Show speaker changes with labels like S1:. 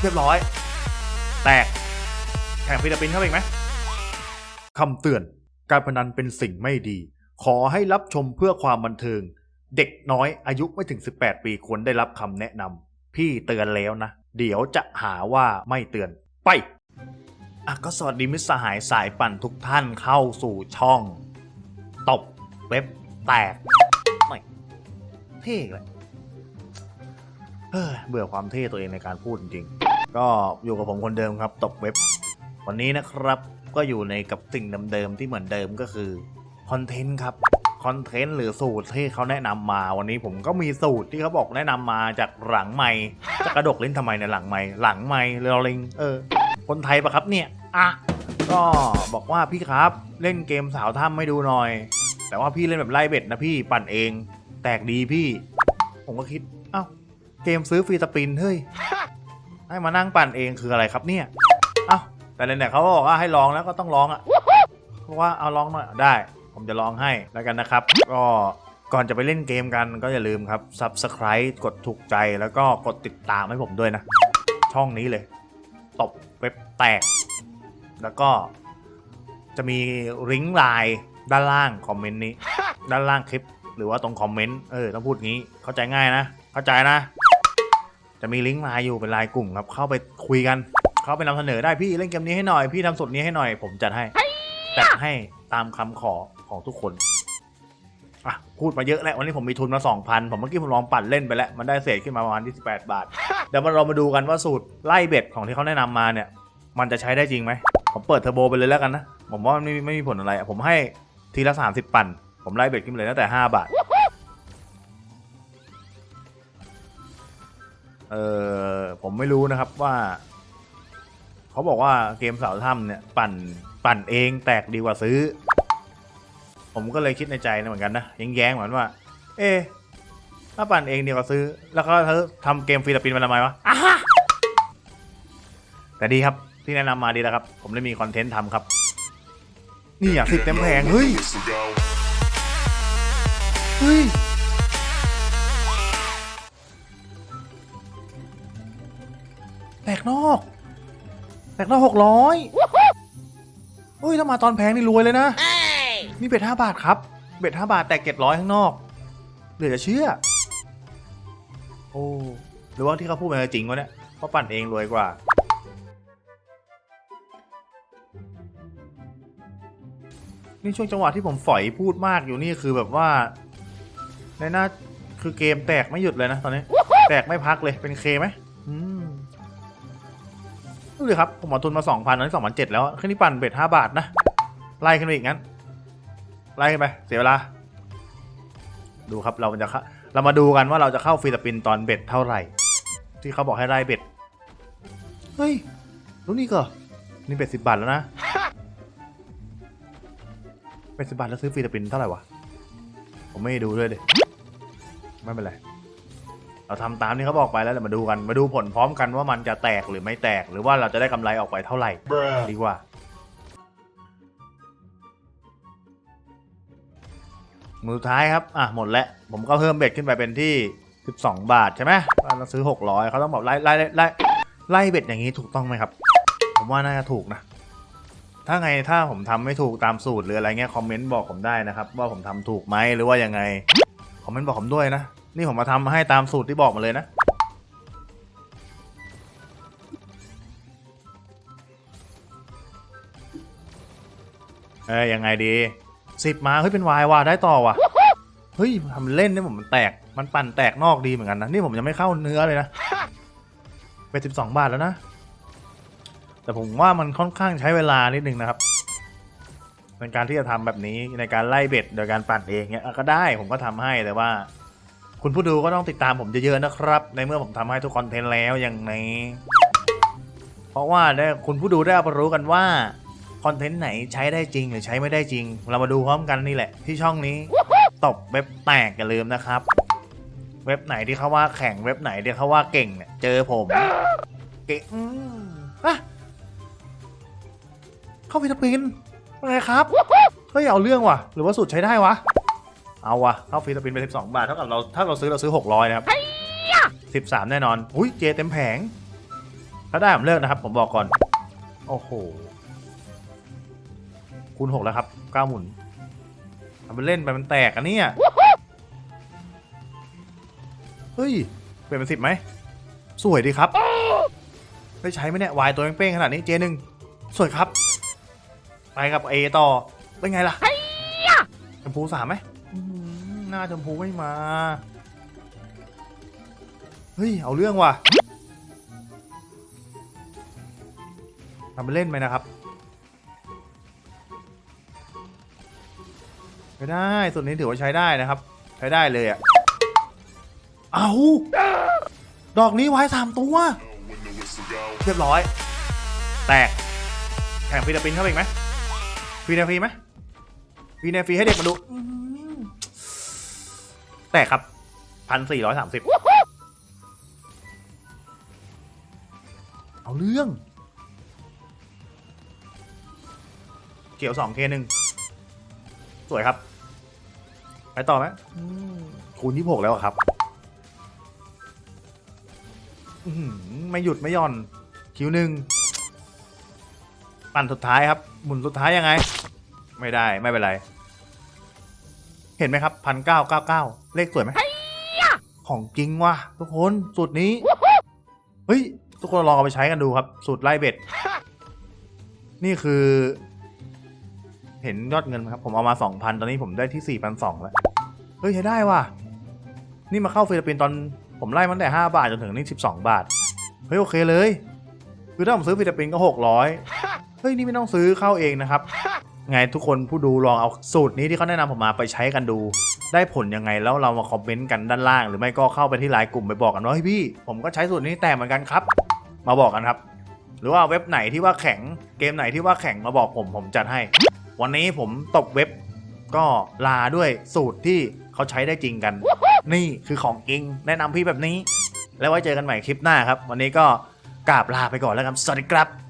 S1: เรียบร้อย แตกแข่งฟิลิปปินส์เข้าไปอีกไหมคำเตือน การพนันเป็นสิ่งไม่ดี ขอให้รับชมเพื่อความบันเทิง เด็กน้อยอายุไม่ถึง 18 ปีควรได้รับคำแนะนำพี่เตือนแล้วนะ เดี๋ยวจะหาว่าไม่เตือนไปอะก็สวัสดีมิตรสหายสายปั่นทุกท่านเข้าสู่ช่อง ตบเว็บแตกไม่เท่เลย เบื่อความเท่ตัวเองในการพูดจริงๆ ก็อยู่กับผมคนเดิมครับ ตบเว็บ วันนี้นะครับ ก็อยู่ในกับสิ่งเดิมๆที่เหมือนเดิมก็คือคอนเทนต์ครับคอนเทนต์หรือสูตรที่เขาแนะนำมา วันนี้ผมก็มีสูตรที่เขาบอกแนะนำมาจากหลังไม่จะกระดกลิ้นทำไมในหลังไม่หลังไม่เรอลิงเออ คนไทยปะครับเนี่ยอะก็บอกว่าพี่ครับเล่นเกมสาวถ้ำไม่ดูหน่อย แต่ว่าพี่เล่นแบบไล่เบ็ดนะพี่ปั่นเอง แตกดีพี่ ผมก็คิด เอ้าเกมซื้อฟรีสปินเฮ้ย ให้มานั่งปั่นเองคืออะไรครับเนี่ยเอ้าแต่เนี่ยเขาบอกว่าให้ลองแล้วก็ต้องลองอะเพราะว่าเอาลองหน่อยได้ ผมจะลองให้แล้วกันนะครับ ก็ก่อนจะไปเล่นเกมกันก็อย่าลืมครับ Subscribe กดถูกใจแล้วก็กดติดตามให้ผมด้วยนะ ช่องนี้เลย ตบเว็บแตก แล้วก็จะมีลิงก์ไลน์ด้านล่างคอมเมนต์นี้ ด้านล่างคลิป หรือว่าตรงคอมเมนต์เออต้องพูดงี้เข้าใจง่ายนะ เข้าใจนะ จะมีลิงก์ไลน์อยู่เป็นไลน์กลุ่มครับเข้าไปคุยกัน เข้าไปนำเสนอได้พี่เล่นเกมนี้ให้หน่อยพี่ทำสุดนี้ให้หน่อย ผมจัดให้จัดให้ตามคำขอของทุกคนอะพูดมาเยอะแล้ววันนี้ผมมีทุนมา 2,000 ผมเมื่อกี้ผมลองปั่นเล่นไปแล้ว มันได้เศษขึ้นมาประมาณ28 บาท เดี๋ยวมาเรามาดูกันว่าสูตรไล่เบ็ดของที่เขาแนะนำมาเนี่ย มันจะใช้ได้จริงไหม ผมเปิดเทอร์โบไปเลยแล้วกันนะ ผมว่ามันไม่ไม่มีผลอะไร ผมให้ทีละ 30 ปั่น ผมไล่เบ็ดขึ้นไปเลยตั้งแต่ 5 บาท เออผมไม่รู้นะครับว่าเขาบอกว่าเกมสาวถ้ำเนี่ย ปั่นปั่นเองแตกดีกว่าซื้อ ผมก็เลยคิดในใจนะเหมือนกันนะแย้งๆเหมือนว่า เอ๊ะถ้าปั่นเองดีกว่าซื้อ แล้วก็เธอทำเกมฟิลิปปินส์มาทำไมวะอะฮะแต่ดีครับที่แนะนำมาดีแล้วครับ ผมได้มีคอนเทนต์ทำครับ นี่อะสิบเต็มแผงเฮ้ย เฮ้ย แตกนอกแตกนอกหกร้อยเฮ้ยถ้ามาตอนแพงนี่รวยเลยนะนี่เบ็ดห้าบาทครับ เบ็ดห้าบาทแตกเจ็ดร้อยข้างนอก เหลือจะเชื่อ โอ้หรือว่าที่เขาพูดเป็นจริงวะเนี่ยเพราะปั่นเองรวยกว่านี่ช่วงจังหวะที่ผมฝอยพูดมากอยู่นี่คือแบบว่า ในหน้าคือเกมแตกไม่หยุดเลยนะตอนนี้ แตกไม่พักเลยเป็นเคไหม ดูดิครับ ผมเอาทุนมาสองพันตอนนี้สองพันเจ็ดแล้วแค่นี้ปั่นเบ็ดห้าบาทนะ ไล่ขึ้นไปอีกงั้น ไล่ขึ้นไป เสียเวลา ดูครับเราจะเรามาดูกันว่าเราจะเข้าฟิลิปปินส์ตอนเบ็ดเท่าไหร่ ที่เขาบอกให้ไล่เบ็ด เฮ้ยรู้นี่ก็นี่เบ็ดสิบบาทแล้วนะเบ็ดสิบบาทแล้วซื้อฟิลิปปินส์เท่าไหร่วะ ผมไม่ดูด้วยดิไม่เป็นไร เราทำตามที่เขาบอกไปแล้วเดี๋ยวมาดูกันมาดูผลพร้อมกันว่ามันจะแตกหรือไม่แตกหรือว่าเราจะได้กำไรออกไปเท่าไหร่ดีกว่า มือท้ายครับอะหมดแล้วผมก็เพิ่มเบ็ดขึ้นไปเป็นที่ 12 บาทใช่ไหมเราซื้อ 600เขาต้องบอกไล่ไล่ไล่ไล่เบ็ดอย่างนี้ถูกต้องไหมครับ ผมว่าน่าจะถูกนะถ้าไงถ้าผมทำไม่ถูกตามสูตรหรืออะไรเงี้ยคอมเมนต์บอกผมได้นะครับ ว่าผมทำถูกไหมหรือว่ายังไงคอมเมนต์บอกผมด้วยนะ นี่ผมมาทำให้ตามสูตรที่บอกมาเลยนะ เอ้ยยังไงดีสิบมาเฮ้ยเป็นวายว่ะได้ต่อว่ะเฮ้ยทำเล่นเนี่ยผมมันแตกมันปั่นแตกนอกดีเหมือนกันนะนี่ผมยังไม่เข้าเนื้อเลยนะไปสิบสองบาทแล้วนะ แต่ผมว่ามันค่อนข้างใช้เวลานิดนึงนะครับในการที่จะทำแบบนี้ในการไล่เบ็ดโดยการปั่นเองเนี่ยก็ได้ผมก็ทำให้แต่ว่า คุณผู้ดูก็ต้องติดตามผมเยอะๆนะครับ ในเมื่อผมทำให้ทุกคอนเทนต์แล้วอย่างนี้เพราะว่าได้คุณผู้ดูได้รับรู้กันว่าคอนเทนต์ไหนใช้ได้จริงหรือใช้ไม่ได้จริง เรามาดูพร้อมกันนี่แหละ ที่ช่องนี้ ตบเว็บแตกอย่าลืมนะครับ เว็บไหนที่เขาว่าแข่งเว็บไหนที่เขาว่าเก่งเนี่ยเจอผมเก่งอะเข้าฟิลิปปินส์อะไรครับเฮ้ยเอาเรื่องว่ะ หรือว่าสูตรใช้ได้วะ เอาวะเข้าฟิลิปปินส์ไปสิบสองบาทเท่ากับเราถ้าเราซื้อเราซื้อหกร้อยนะครับสิบสามแน่นอน อุ้ยเจเต็มแผง ถ้าได้ผมเลิกนะครับ ผมบอกก่อน โอ้โห คูณหกแล้วครับเก้าหมุนทำเป็นเล่นไปมันแตกอันนี้เฮ้ย เปลี่ยนเป็นสิบไหม สวยดีครับ ได้ใช้ไหมเนี่ยวายตัวเป้งๆขนาดนี้เจหนึ่งสวยครับ ไปกับเอต่อ เป็นไงล่ะชมพูสามไหมอื้อ หน้าชมพูไม่มา เฮ้ย เอาเรื่องว่ะทำเป็นเล่นไหมนะครับ ใช้ได้ส่วนนี้ถือว่าใช้ได้นะครับ ใช้ได้เลยอะ่ะเอาดอกนี้ไว้สามตัว เรียบร้อย แตกแข่งฟิลิปปินเข้าไปอีกไหมฟีนาฟีไหมฟีนาฟีให้เด็กมาดู แตกครับพันสี่ร้อยสามสิบเอาเรื่อง เกี่ยวสองเคหนึ่งสวยครับ ไปต่อไหมอืมคูณที่หกแล้วอะครับอื้อหือไม่หยุดไม่หย่อน คิวหนึ่งปั่นสุดท้ายครับ หมุนสุดท้ายยังไง ไม่ได้ไม่เป็นไร เห็นไหมครับพันเก้าเก้าเก้าเลขสวยไหมของจริงว่ะทุกคนสูตรนี้ เฮ้ย ทุกคนลองเอาไปใช้กันดูครับ สูตรไล่เบ็ด นี่คือ เห็นยอดเงินไหมครับ ผมเอามาสองพันตอนนี้ผมได้ที่สี่พันสองแล้ว เฮ้ยใช้ได้ว่ะ นี่มาเข้าฟิลิปปินส์ตอนผมไล่มันแต่ห้าบาทจนถึงนี่สิบสองบาท เฮ้ยโอเคเลย คือถ้าผมซื้อฟิลิปปินส์ก็หกร้อยเฮ้ยนี่ไม่ต้องซื้อเข้าเองนะครับ ไงทุกคนผู้ดูลองเอาสูตรนี้ที่เขาแนะนำผมมาไปใช้กันดู ได้ผลยังไงแล้วเรามาคอมเมนต์กันด้านล่าง หรือไม่ก็เข้าไปที่ไลน์กลุ่มไปบอกกันว่าเฮ้ยพี่ ผมก็ใช้สูตรนี้แต่เหมือนกันครับ มาบอกกันครับ หรือว่าเว็บไหนที่ว่าแข็งเกมไหนที่ว่าแข็งมาบอกผมผมจัดให้ วันนี้ผมตบเว็บก็ลาด้วยสูตรที่เขาใช้ได้จริงกัน นี่คือของจริงแนะนำพี่แบบนี้ แล้วไว้เจอกันใหม่คลิปหน้าครับ วันนี้ก็กราบลาไปก่อนแล้วกันสวัสดีครับ